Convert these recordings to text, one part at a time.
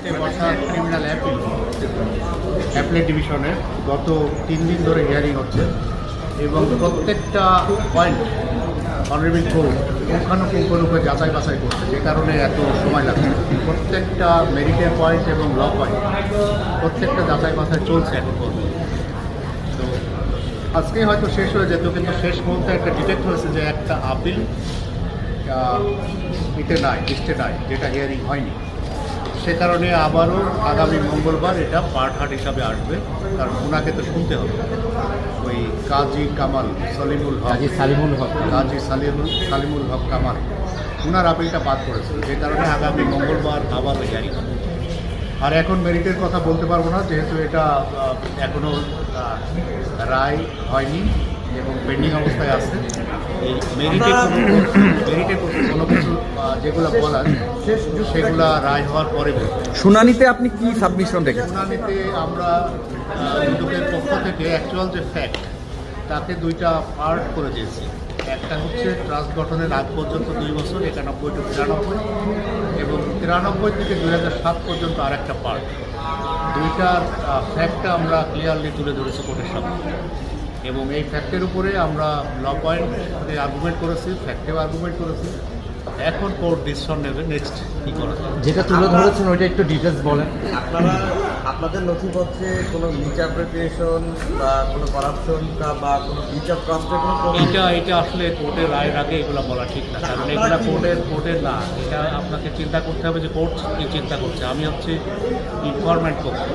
আদালতে বসা criminal appeal appellate ডিভিশনের গত তিন দিন ধরে হিয়ারিং হচ্ছে এবং প্রত্যেকটা পয়েন্ট অনারেবল কোর্ট পুঙ্খানুপুঙ্খরূপে যাচাই বাছাই করছে, যে কারণে এত সময় লাগছে। প্রত্যেকটা মেরিটের পয়েন্ট এবং ল পয়েন্ট প্রত্যেকটা যাচাই বাছাই চলছে এখন তো আজকেই হয়তো শেষ হয়ে যেত, কিন্তু শেষ মুহূর্তে একটা ডিটেক্ট হয়েছে যে একটা আপিল ইতে নাই লিস্টে নাই, যেটা হিয়ারিং হয়নি। সে কারণে আবারও আগামী মঙ্গলবার এটা পার্ট হাট হিসাবে আসবে। কারণ ওনাকে তো শুনতে হবে। ওই কাজী কামাল সালিমুল হক। কাজী সালিমুল হক। কাজী সালিমুল সালিমুল হক কামাল। ওনার আপিলটা বাদ করেছিল যে কারণে আগামী মঙ্গলবার আবারও যাই। হবে আর এখন মেরিটের কথা বলতে পারব না যেহেতু এটা এখনও রায় হয়নি এবং পেন্ডিং অবস্থায় আছে। এই মেরিটে মেরিটে কোনো কিছু যেগুলো বলার সেগুলা রায় হওয়ার পরে শুনানিতে আপনি কি সাবমিশন রেখেছেন শুনানিতে আমরা দুদকের পক্ষ থেকে অ্যাকচুয়াল যে ফ্যাক্ট তাকে দুইটা পার্ট করে দিয়েছি। একটা হচ্ছে ট্রাস্ট গঠনের আগ পর্যন্ত দুই বছর একানব্বই টু তিরানব্বই এবং তিরানব্বই থেকে দুই হাজার সাত পর্যন্ত আর একটা পার্ট। দুইটার ফ্যাক্টটা আমরা ক্লিয়ারলি তুলে ধরেছি কোর্টের সামনে। এবং এই ফ্যাক্টের উপরে আমরা ল পয়েন্ট আর্গুমেন্ট করেছি ফ্যাক্টেও আর্গুমেন্ট করেছি। এখন কোর্ট ডিসিশন নেবে নেক্সট কী করা যেটা তুলে ধরেছেন ওইটা একটু ডিটেলস বলেন। আপনারা আপনাদের নথিপত্রে কোনো মিসঅ্যাপ্রোপ্রিয়েশন বা কোনো করাপশন বা কোনো অফ ট্রাস্টের কোনো এটা এটা আসলে কোর্টের রায়ের আগে এগুলো বলা ঠিক না। কারণ এগুলো কোর্টের কোর্টের না। এটা আপনাকে চিন্তা করতে হবে যে কোর্ট কি চিন্তা করছে। আমি হচ্ছে ইনফরমেন্ট করছি।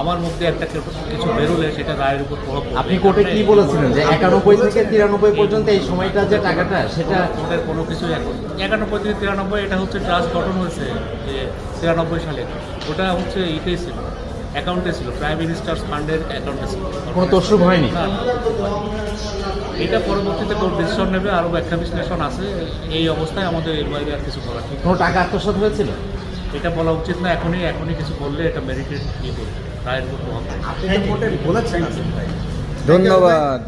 আমার মধ্যে একটা কিছু বেরোলে সেটা রায়ের উপর প্রভাব আপনি কোর্টে কি বলেছিলেন? যে একানব্বই থেকে তিরানব্বই পর্যন্ত এই সময়টা যে টাকাটা সেটা কোর্টের কোনো কিছু এখন একানব্বই থেকে তিরানব্বই এটা হচ্ছে ট্রাস্ট গঠন হয়েছে যে তিরানব্বই সালে। ওটা হচ্ছে ইতেই ছিল অ্যাকাউন্টে ছিল প্রাইম মিনিস্টার্স ফান্ডের অ্যাকাউন্টে ছিল। কোনো তসরুপ হয়নি? না। এটা পরবর্তীতে কোর্ট ডিসিশন নেবে আরও ব্যাখ্যা বিশ্লেষণ আছে। এই অবস্থায় আমাদের এর বাইরে আর কিছু করার কোনো টাকা আত্মসাৎ হয়েছিল? এটা বলা উচিত না এখনই এখনই কিছু বললে এটা মেরিটেড ইয়ে করবে রায়ের উপর প্রভাব ধন্যবাদ।